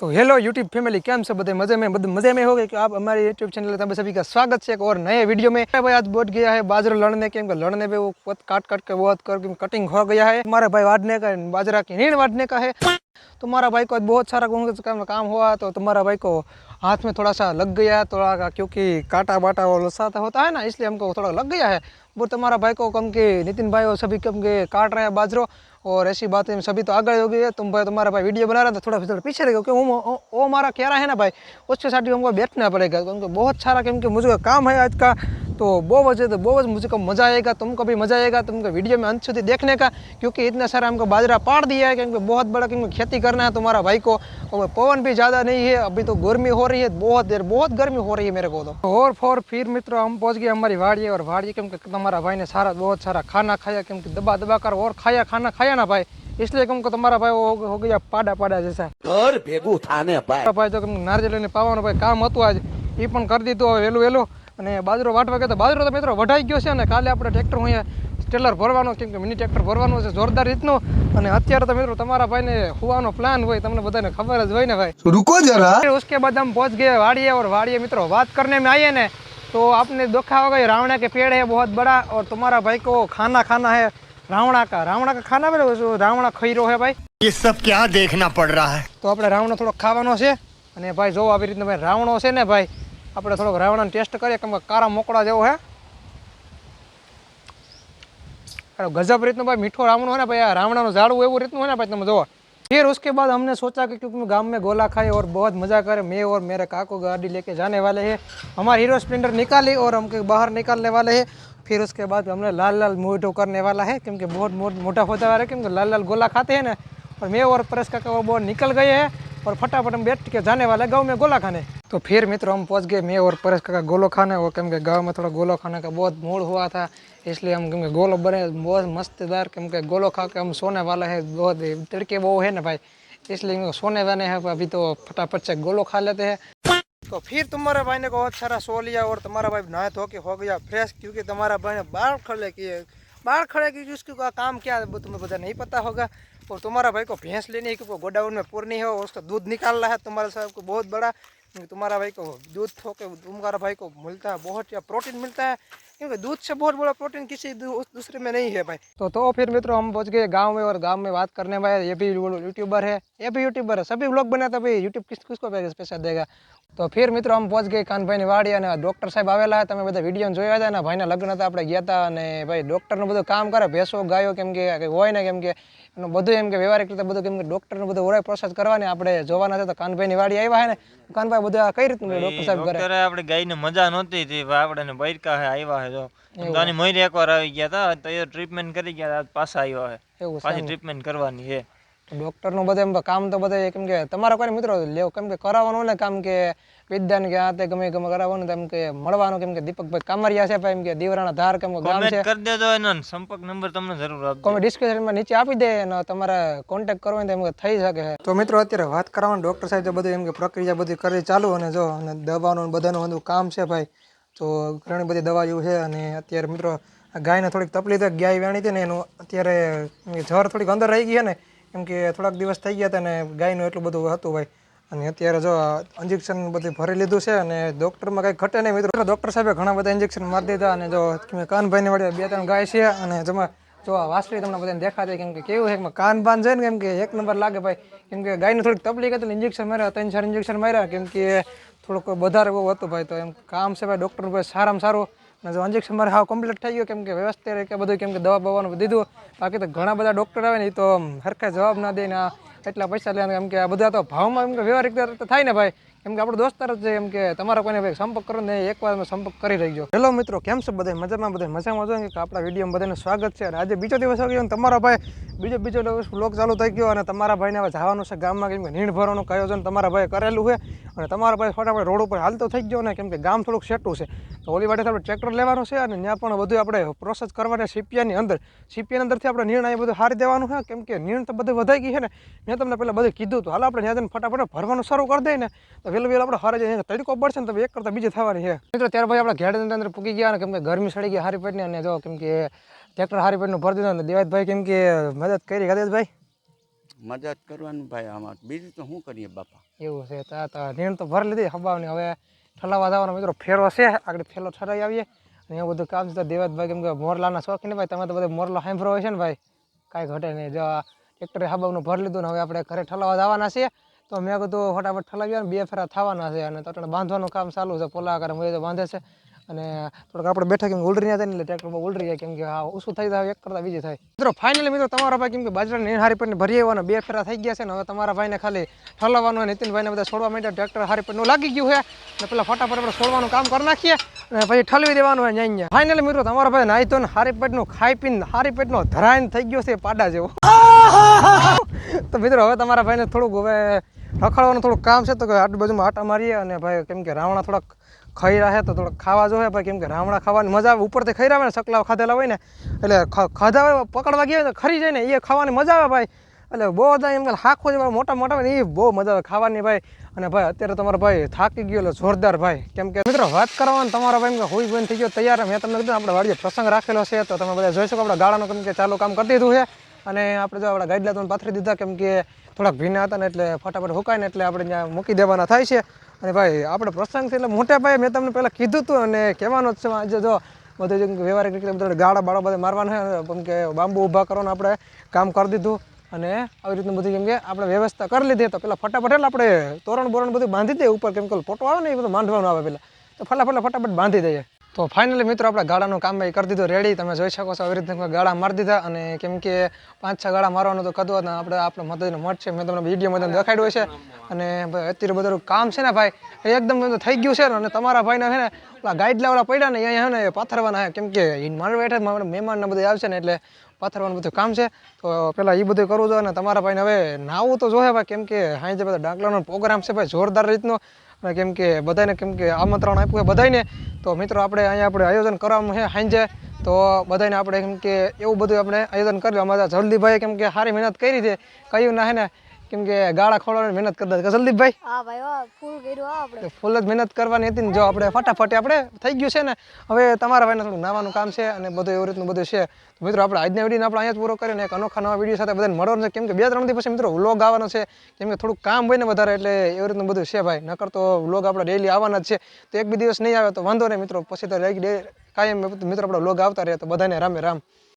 तो hello YouTube family cam से बदे मजे में बदे मजे में हो गए कि आप हमारे यूट्यूब चैनल में सभी का स्वागत है एक और नए वीडियो में भाई आज बढ़ गया है बाजरा लड़ने के लड़ने पे वो पत काट काट के बहुत कर कटिंग हो गया है हमारा भाई वाटने का है, बाजरा की नीण वाटने का है तुम्हारा भाई को आज बहुत सारा कांग्रेस का काम हुआ तो तुम्हारा भाई को हाथ में थोड़ा सा लग गया, थोड़ा क्योंकि काटा बाटा वो लसाता होता है ना, इसलिए हमको थोड़ा लग गया है। वो तुम्हारा भाई को कम के नितिन भाई और सभी कम के काट रहे हैं बाजरो, और ऐसी बात सभी तो आगे हो गई है। तुम भाई, तुम्हारा भाई वीडियो बना रहा था थोड़ा थोड़ा पीछे रह गया क्योंकि वो हमारा कह रहा है ना भाई, उसके साथ हमको बैठना पड़ेगा। क्योंकि बहुत सारा क्योंकि मुझे काम है आज का। तो बहुत वजह तो बहुत मुझे को मज़ा आएगा तुमको भी मज़ा आएगा तुमको वीडियो में अंत सुधी देखने का क्योंकि इतना सारा हमको बाजरा पाड़ दिया है क्योंकि बहुत बड़ा क्योंकि खेती करना है तुम्हारा भाई को और पवन भी ज़्यादा नहीं है अभी तो गर्मी हो रही है बहुत देर बहुत गर्मी हो रही है मेरे को तो और फोर फिर मित्रों हम पहुँच गए हमारी वाड़ी और वाड़ी क्योंकि तुम्हारा भाई ने सारा बहुत सारा खाना खाया क्योंकि दबा दबा कर और खाया खाना खाया ना भाई इसलिए हमको તમારા ભાઈ હો ગયા પાડા પાડા જશે ઘર ભેગું થાને ભાઈ ભાઈ તો નારજેલ ને પાવાનું ભાઈ કામ હતું આજ એ પણ કરી દીધું હવે વહેલું વહેલું અને બાજરો વાટવા ગયા તો બાજરો તો મિત્રો વઢાઈ ગયો છે અને કાલે આપણે ટ્રેક્ટર અહીંયા સ્ટેલર ભરવાનો કેમ કે મિની ટ્રેક્ટર ભરવાનું છે જોરદાર રીતનું અને અત્યારે તો મિત્રો તમારા ભાઈને હુવાનો પ્લાન હોય તમને બધાને ખબર જ હોય ને ભાઈ रुको जरा फिर उसके बाद हम पहुंच गए वाड़िए और वाड़िए मित्रों बात करने में आइए ने तो आपने देखा होगा ये रावणा के पेड़ है बहुत बड़ा और तुम्हारा भाई को खाना खाना है रावणा का रावणा का खाना बोले जो रावणा खैरो है भाई ये सब क्या देखना पड़ रहा है તો આપણે રાવણો થોડોક ખાવાનો છે અને ભાઈ જો આવી રીતના ભાઈ રાવણો છે ને ભાઈ આપણે થોડોક રાવણાનો ટેસ્ટ કરીએ કેમ કે કારા મોકળા જેવો હે अरे गजब રીતનો ભાઈ મીઠો રાવણો है ना भाई આ રાવણાનું ઝાડવું એવું રીતનું है ना भाई તમે જોવો फिर उसके बाद हमने सोचा कि क्योंकि गांव में गोला खाए और बहुत मज़ा करे मैं और मेरे काको गाड़ी लेके जाने वाले हैं हमारे हीरो स्प्लेंडर निकाली और हम के बाहर निकालने वाले हैं फिर उसके बाद हमने लाल लाल मोटो करने वाला है क्योंकि बहुत मोट- मोटा होता वाला है क्योंकि लाल लाल गोला खाते हैं ना और मैं और परेश काका वो बहुत निकल गए हैं और फटाफट हम बैठ के जाने वाले हैं गाँव में गोला खाने तो फिर मित्रों हम पहुँच गए मैं और परेश काका गोलो खाने, और क्योंकि गाँव में थोड़ा गोलो खाने का बहुत मूड हुआ था, इसलिए हम क्योंकि गोलो बने, बहुत मस्तेदार क्योंकि गोलो खा के हम सोने वाले हैं, बहुत तड़के वो है ना भाई, इसलिए सोने वाले हैं अभी तो फटाफट से गोलो खा लेते हैं। तो फिर तुम्हारे भाई ने बहुत सारा सो लिया, और तुम्हारा भाई नहाए धो के हो गया, फ्रेश, क्योंकि तुम्हारा भाई ने बाल खड़े किए, बाल खड़े किए उसके का काम क्या है तुम्हें पता नहीं पता होगा, और तुम्हारा भाई को भैंस लेनी है क्योंकि गोडाउन में पूर्णी है, और उसका दूध निकालना है तुम्हारे साहब को बहुत बड़ा क्योंकि तुम्हारा भाई को दूध थो के तुम्हारा भाई को मिलता है बहुत या प्रोटीन मिलता है क्योंकि दूध से बहुत बड़ा प्रोटीन किसी दू- उस दूसरे में नहीं है भाई तो तो फिर मित्रों हम पहुंच गए गांव में और गांव में बात करने वाले ये भी यूट्यूबर है ये भी यूट्यूबर है सभी लोग बनाते भाई यूट्यूब किस किसको पैसा देगा તો ફિર મિત્રો આમ પહોંચ ગઈ કાનભાઈની વાડી અને ડૉક્ટર સાહેબ આવેલા હતા તમે બધા વિડીયો જોયા હતા ને ભાઈના લગ્ન હતા આપણે ગયા હતા અને ભાઈ ડૉક્ટરનું બધું કામ કરે ભેંસો ગાયો કેમ કે કંઈક હોય ને કેમ કે એનું બધું એમ કે વ્યવહારિક રીતે બધું કેમ કે ડૉક્ટરનું બધું ઓરાય પ્રોસેસ કરવાની આપણે જોવાના હતા તો કાનભાઈની વાડી આવ્યા હે ને કાનભાઈ બધું આ કઈ રીતનું ડૉક્ટર સાહેબ કરે ડોક્ટરે આપણે ગાયને મજા નહોતી થી આપણે બૈરકા હે આવ્યા હે જો તો આની એકવાર આવી ગયા હતા તો એ ટ્રીટમેન્ટ કરી ગયા હતા, પાછા આવ્યા હે. એવું પાછી ટ્રીટમેન્ટ કરવાની છે ડૉક્ટરનું બધું એમ તો કામ તો બધા કેમ કે તમારા કોઈ મિત્રો લેવો કેમ કે કરાવવાનું ને કામ કે વિદ્યાન કે આ તે ગમે ગમે કરાવવાનું એમ કે મળવાનું કેમ કે દીપકભાઈ કામરિયા છે એમ કે દીવરાના ધાર કેમ ગામ છે. કરી દેજો એનો સંપર્ક નંબર તમને જરૂર આપજો. કોમે ડિસ્ક્રિપ્શનમાં નીચે આપી દે અને તમારે કોન્ટેક્ટ કરવો હોય તો એમ કે થઈ શકે. છે તો મિત્રો અત્યારે વાત કરવાનું ડોક્ટર સાહેબ બધું એમ કે પ્રક્રિયા બધી કરી ચાલુ અને જો અને દવાનું ને બધાનું બધું કામ છે ભાઈ. તો ઘણી બધી દવાઓ છે અને અત્યારે મિત્રો ગાયને થોડીક તકલીફ ગાય વેણી હતી ને એનું અત્યારે જર થોડીક અંદર રહી ગઈ છે ને, કેમ કે થોડાક દિવસ થઈ ગયા હતા ને ગાયનું એટલું બધું હતું ભાઈ. અને અત્યારે જો ઇન્જેક્શન બધું ભરી લીધું છે અને ડૉક્ટરમાં કંઈ ઘટે નહીં મિત્રો. ડૉક્ટર સાહેબે ઘણા બધા ઇન્જેક્શન મારી દીધા અને જો કાનભાઈને વડે બે ત્રણ ગાય છે અને જેમાં જો આ તમને બધાને દેખાતી કેમ કે કેવું છે કાન બાન છે ને કેમ કે એક નંબર લાગે ભાઈ. કેમ કે ગાયને થોડીક તકલીફ હતી ઇન્જેક્શન માર્યા, ત્રણ ચાર ઇન્જેક્શન માર્યા, કેમ કે થોડુંક વધારે બહુ હતું ભાઈ, તો એમ કામ છે ભાઈ ડૉક્ટર ભાઈ સારામાં સારું. અને જો ઇન્જેક્શન મારે હાવ કમ્પ્લીટ થઈ ગયું, કેમ કે વ્યવસ્થિત કે બધું, કેમ કે દવા બવાનું દીધું. બાકી તો ઘણા બધા ડૉક્ટર આવે ને એ તો સરખા જવાબ ના દે ને એટલા પૈસા લે કેમ કે આ બધા તો ભાવમાં એમ કે વ્યવહારિક થાય ને ભાઈ. કેમ કે આપણો દોસ્તાર જ છે, એમ કે તમારા કોઈને ભાઈ સંપર્ક કરો ને એકવાર અમે સંપર્ક કરી રહીજો હેલો મિત્રો, કેમ છો બધા મજામાં બધા મજામાં જો કે આપણા વીડિયો બધાને સ્વાગત છે. અને આજે બીજો દિવસ આવી ગયો અને તમારા ભાઈ બીજો બીજો દિવસ બ્લોગ ચાલુ થઈ ગયો અને તમારા ભાઈને હવે જવાનું છે ગામમાં, કેમ કે નીણ ભરવાનું આયોજન તમારા ભાઈ કરેલું છે. અને તમારા ભાઈ ફટાફટ રોડ ઉપર હાલતો થઈ ગયો ને, કેમ કે ગામ થોડુંક સેટું છે. તો ઓલી વાટે આપણે ટ્રેક્ટર લેવાનું છે અને ત્યાં પણ બધું આપણે પ્રોસેસ કરવાની સીપિયાની અંદર. સીપિયાની અંદરથી આપણે નીણ અહીં બધું હારી દેવાનું છે કેમ કે નીણ તો બધું વધાઈ ગઈ છે ને. મેં તમને પહેલાં બધું કીધું હતું. હાલ આપણે ત્યાં જઈને ફટાફટ ભરવાનું શરૂ કરી દઈએ ને. તો વહેલું વહેલું આપણે હારે જઈને તડકો પડશે ને તો એક કરતાં બીજી થવાની છે. મિત્રો ત્યાર પછી આપણે ઘેડ અંદર પૂકી ગયા ને કેમ કે ગરમી સડી ગઈ હારી પેટની અને જો કેમ કે ટ્રેક્ટર હારી પેટનું ભરી દીધું અને દેવાજભાઈ કેમ કે મદદ કરી દેવાજભાઈ મદદ કરવાનું ભાઈ આમાં. બીજું તો શું કરીએ બાપા? એવું છે તા તો નીણ તો ભરી લીધી હબાવની હવે ઠલાવા જવાનો મિત્રો ફેરો છે. આગળ ફેરો ઠરાવી આવીએ. અને એવું બધું કામ છે દેવાતભાઈ કેમ કે મોરલાના શોખીન ભાઈ? તમે તો બધા મોરલો સાંભળો હોય છે ને ભાઈ? કાંઈ ઘટે નહીં. જો ટ્રેક્ટરે હબાવનું ભરી લીધું ને હવે આપણે ઘરે ઠલાવા જવાના છીએ. તો મેં કીધું ફટાફટ ઠલાવ્યા ને બે ફેરા થવાના છે અને તો બાંધવાનું કામ ચાલુ છે. પોલા કરે હોય તો બાંધે છે. અને થોડુંક આપણે બેઠા કેમ ઉલરી ના થાય ને એટલે ટ્રેક્ટરમાં ઉલરી જાય કેમ કે હા ઓછું થઈ જાય એક કરતાં બીજી થાય. મિત્રો ફાઇનલી મિત્રો, તમારા ભાઈ કેમ કે બાજરાની નીણ હારી પડીને ભરી આવવાના બે ફેરા થઈ ગયા છે ને હવે તમારા ભાઈને ખાલી ઠલાવવાનું નીતિનભાઈને બધા છોડવા માટે ટ્રેક્ટર હારી પડીનું લાગી ગયું છે. અને પેલા ફટાફટ આપણે છોડવાનું કામ કરી નાખીએ અને પછી ઠલવી દેવાનું હોય અહીંયા ફાઇનલી મિત્રો, તમારા ભાઈ નાહી તો હારી પેટનું ખાઈ પીને હારી પેટનો ધરાઈને થઈ ગયો છે પાડા જેવો. તો મિત્રો, હવે તમારા ભાઈને થોડુંક હવે રખડવાનું થોડુંક કામ છે તો આટલી બાજુમાં આટા મારીએ અને ભાઈ કેમ કે રાવણા થોડાક ખાઈ રહે તો થોડાક ખાવા જોઈએ ભાઈ કેમ કે રાવણા ખાવાની મજા આવે, ઉપરથી ખાઈ આવે ને સકલાવ ખાધેલા હોય ને, એટલે ખાધા હોય, પકડવા ગયા હોય તો ખરી જાય ને, એ ખાવાની મજા આવે ભાઈ. એટલે બહુ બધા એમ કે હાખો જે મોટા મોટા ને, એ બહુ મજા આવે ખાવાની ભાઈ. અને ભાઈ અત્યારે તમારો ભાઈ થાકી ગયો એટલે જોરદાર ભાઈ. કેમ કે મિત્રો વાત કરવાનું તમારા ભાઈ એમ કે હુઈ બંધ થઈ ગયો તૈયાર. મેં તમને કીધું આપણે વાડીએ પ્રસંગ રાખેલો છે, તો તમે બધા જોઈ શકો, આપણે ગાળાનું કેમ કે ચાલુ કામ કરી દીધું છે. અને આપણે જો આપણા ગાઈડલા પાથરી દીધા, કેમ કે થોડાક ભીના હતા ને એટલે ફટાફટ હુકાય ને એટલે આપણે ત્યાં મૂકી દેવાના થાય છે. અને ભાઈ, આપણે પ્રસંગ છે એટલે મોટા ભાઈ મેં તમને પહેલાં કીધું હતું અને કહેવાનું જ છે આજે જો બધું વ્યવહારિક રીતે બધા ગાળા બાળા બધા મારવાના કેમ કે બાંબુ ઊભા કરવાનું આપણે કામ કરી દીધું અને આવી રીતનું બધું કેમ કે આપણે વ્યવસ્થા કરી લીધી તો પેલા ફટાફટ એટલે આપણે તોરણ બોરણ બધું બાંધી દઈએ, ઉપર કેમ કે ફોટો આવે ને એ બધું બાંધવાનું આવે પેલા તો ફટાફટ ફટાફટ બાંધી દઈએ. તો ફાઇનલી મિત્રો આપણે ગાળાનું કામ ભાઈ કરી દીધું રેડી તમે જોઈ શકો છો, આવી રીતે ગાળા મારી દીધા અને કેમ કે પાંચ છ ગાળા મારવાનું તો કદું હતું આપણે આપણે મદદનો મઠ છે. મેં તમને વિડીયોમાં તમને દેખાડ્યું છે. અને અત્યારે બધું કામ છે ને ભાઈ, એ એકદમ થઈ ગયું છે. અને તમારા ભાઈને છે ને ગાઈડ વાળા પડ્યા ને અહીંયા ને પાથરવાના કેમ કે મારા બેઠા મહેમાન ને બધું આવશે ને એટલે પાથરવાનું બધું કામ છે. તો પેલા એ બધું કરવું જોઈએ અને તમારા ભાઈને હવે નાવું તો જોહે ભાઈ. કેમ કે હાઈ જે બધા ડાકલાનો પ્રોગ્રામ છે ભાઈ, જોરદાર રીતનો. અને કેમ કે બધાને કેમ કે આમંત્રણ આપ્યું છે બધાને તો મિત્રો, આપણે અહીંયા આપણે આયોજન કરવાનું છે હાંજે. તો બધાને આપણે કેમ કે એવું બધું આપણે આયોજન કર્યું. અમારા જલ્દીભાઈ કેમ કે સારી મહેનત કરી છે. કહ્યું ના હે ને કેમ કે ગાળા ખોળવાની મહેનત કરતા હતા. જલ્દીભાઈ હા ભાઈ હા ફૂલ કર્યું આપણે. ફૂલ જ મહેનત કરવાની હતી ને જો આપણે ફટાફટ આપણે થઈ ગયું છે ને હવે તમારા ભાઈને થોડું નાવાનું કામ છે અને બધું એવું રીતનું બધું છે. મિત્રો આપણે આજના વીડિયો આપણે અહીંયા જ પૂરો કરીને એક અનોખા નવા વીડિયો સાથે બધાને મળવાનું છે. કેમ કે બે ત્રણ દિવસ પછી મિત્રો વ્લોગ આવવાનો છે. કેમ કે થોડુંક કામ હોય ને વધારે એટલે એવું રીતનું બધું છે ભાઈ. નકર તો વ્લોગ આપણે ડેલી આવવાના જ છે. તો એક બે દિવસ નહીં આવે તો વાંધો નહીં મિત્રો. પછી તો કાયમ. મિત્રો આપણે વ્લોગ આવતા રહે તો બધાને રામે રામ.